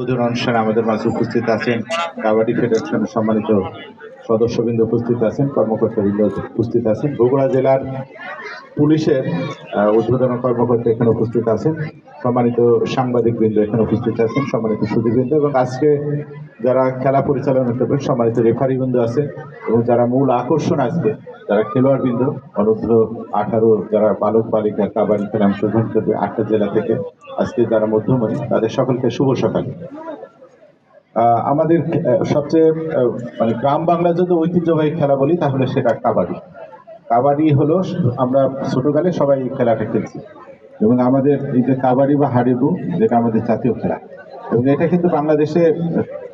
উদ্বোধন অনুষ্ঠানে আমাদের মাঝে উপস্থিত আছেন। কাবাডি ফেডারেশনের সম্মানিত সদস্যবৃন্দ উপস্থিত আছেন, কর্মকর্তাবৃন্দ উপস্থিত আছেন। বগুড়া জেলার পুলিশের উদ্বোধন কর্মকর্তা এখানে উপস্থিত আছেন। সম্মানিত সাংবাদিক বৃন্দ এখানে উপস্থিত আছেন, সম্মানিত সুদীবৃন্দ এবং আজকে যারা খেলা পরিচালনা করবেন সম্মানিত রেফারি বৃন্দ আছে এবং যারা মূল আকর্ষণ আজকে যারা খেলোয়াড় বৃন্দ অনূর্ধ্ব আঠারো যারা বালক, বালিকা, কাবাডি খেলা অংশগ্রহণ করবে আটটা জেলা থেকে। আজকে যারা মধ্যমণি, তাদের সকলকে শুভ সকাল। আমাদের সবচেয়ে মানে গ্রাম বাংলার যদি ঐতিহ্যবাহী খেলা বলি, তাহলে সেটা কাবাডি। কাবাডি হলো, আমরা ছোটকালে সবাই এই খেলাটা খেলছি। এবং আমাদের এই যে কাবাডি বা হাডুডু যেটা আমাদের জাতীয় খেলা এবং এটা কিন্তু বাংলাদেশে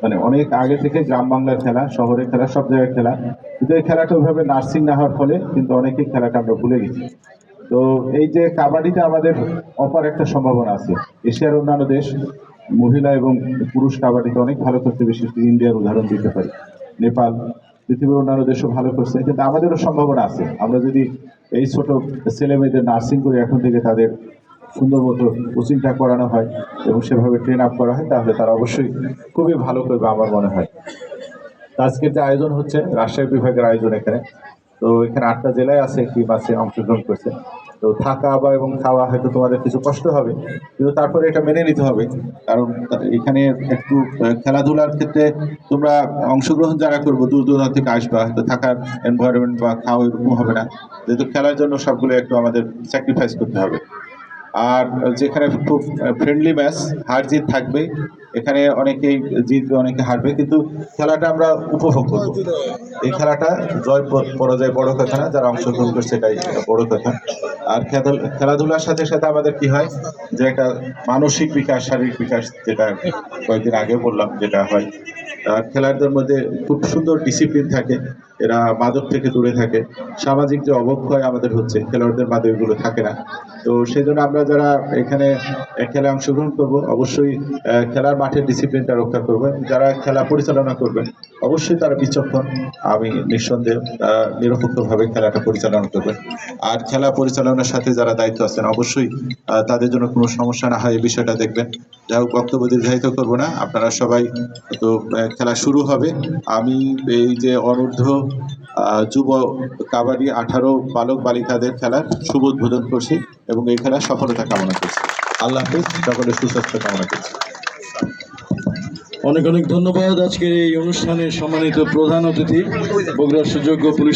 মানে অনেক আগে থেকে গ্রাম বাংলার খেলা, শহরের খেলা, সব জায়গায় খেলা। কিন্তু এই খেলাটা ওইভাবে নার্সিং না হওয়ার ফলে কিন্তু অনেকেই খেলাটা আমরা ভুলে গেছি। তো এই যে কাবাডিতে আমাদের অপার একটা সম্ভাবনা আছে। এশিয়ার অন্যান্য দেশ, মহিলা এবং পুরুষ কাবাডিতে অনেক ভালো করতে বিশেষ করে ইন্ডিয়ার উদাহরণ দিতে পারি। নেপাল, পৃথিবীর অন্যান্য দেশও ভালো করছে। কিন্তু আমাদেরও সম্ভাবনা আছে। আমরা যদি এই ছোট ছেলে মেয়েদের নার্সিং করে এখন থেকে তাদের সুন্দর মতো কোচিংটা করানো হয় এবং সেভাবে ট্রেন আপ করা হয়, তাহলে তারা অবশ্যই খুবই ভালো করবে আমার মনে হয়। আজকের যে আয়োজন হচ্ছে, রাজশাহী বিভাগের আয়োজন এখানে। তো এখানে আটটা জেলায় আছে টিম আছে, অংশগ্রহণ করছে। তো থাকা বা এবং খাওয়া হয়তো তোমাদের কিছু কষ্ট হবে, কিন্তু তারপরে এটা মেনে নিতে হবে। কারণ এখানে একটু খেলাধুলার ক্ষেত্রে তোমরা অংশগ্রহণ যারা করব, দূর দূরান্ত থেকে আসবা, হয়তো থাকার এনভায়রনমেন্ট বা খাওয়া এরকম হবে না। যেহেতু খেলার জন্য সবগুলো একটু আমাদের স্যাক্রিফাইস করতে হবে। আর যেখানে খুব ফ্রেন্ডলি ম্যাচ হার জিত থাকবে। এখানে অনেকেই জিতবে, অনেকে হারবে, কিন্তু খেলাটা আমরা উপভোগ করব। এই খেলাটা জয় পরাজয় বড় কথা না, যারা অংশগ্রহণ করছে এটাই বড় কথা। আর খেলাধুল- খেলাধুলার সাথে সাথে আমাদের কি হয়, যে একটা মানসিক বিকাশ, শারীরিক বিকাশ যেটা কয়েকদিন আগে বললাম যেটা হয়। আর খেলাদের মধ্যে খুব সুন্দর ডিসিপ্লিন থাকে এরা মাদক থেকে দূরে থাকে। সামাজিক যে অবক্ষয় আমাদের হচ্ছে, খেলোয়াড়দের মাদক এগুলো থাকে না। তো সেই জন্য আমরা যারা এখানে খেলায় অংশগ্রহণ করব, অবশ্যই খেলার মাঠের ডিসিপ্লিনটা রক্ষা করব। যারা খেলা পরিচালনা করবেন অবশ্যই তারা বিচক্ষণ। আমি নিঃসন্দেহে নিরপেক্ষভাবে খেলাটা পরিচালনা করবেন আর খেলা পরিচালনার সাথে যারা দায়িত্ব আছেন, অবশ্যই তাদের জন্য কোনো সমস্যা না হয় এই বিষয়টা দেখবেন। যাই হোক, বক্তব্য দীর্ঘায়িত করব না। আপনারা সবাই তো খেলা শুরু হবে। আমি এই যে অনূর্ধ্ব যুব কাবাডি আঠারো বালক বালিকাদের খেলার শুভ উদ্বোধন করছি এবং এই খেলার সফলতা কামনা করছি। আল্লাহ হাফিজ, সকলের সুস্বাস্থ্য কামনা করছি। অনেক অনেক ধন্যবাদ। আজকের এই অনুষ্ঠানের সম্মানিত প্রধান অতিথি বগুড়ার সুযোগ্য পুলিশ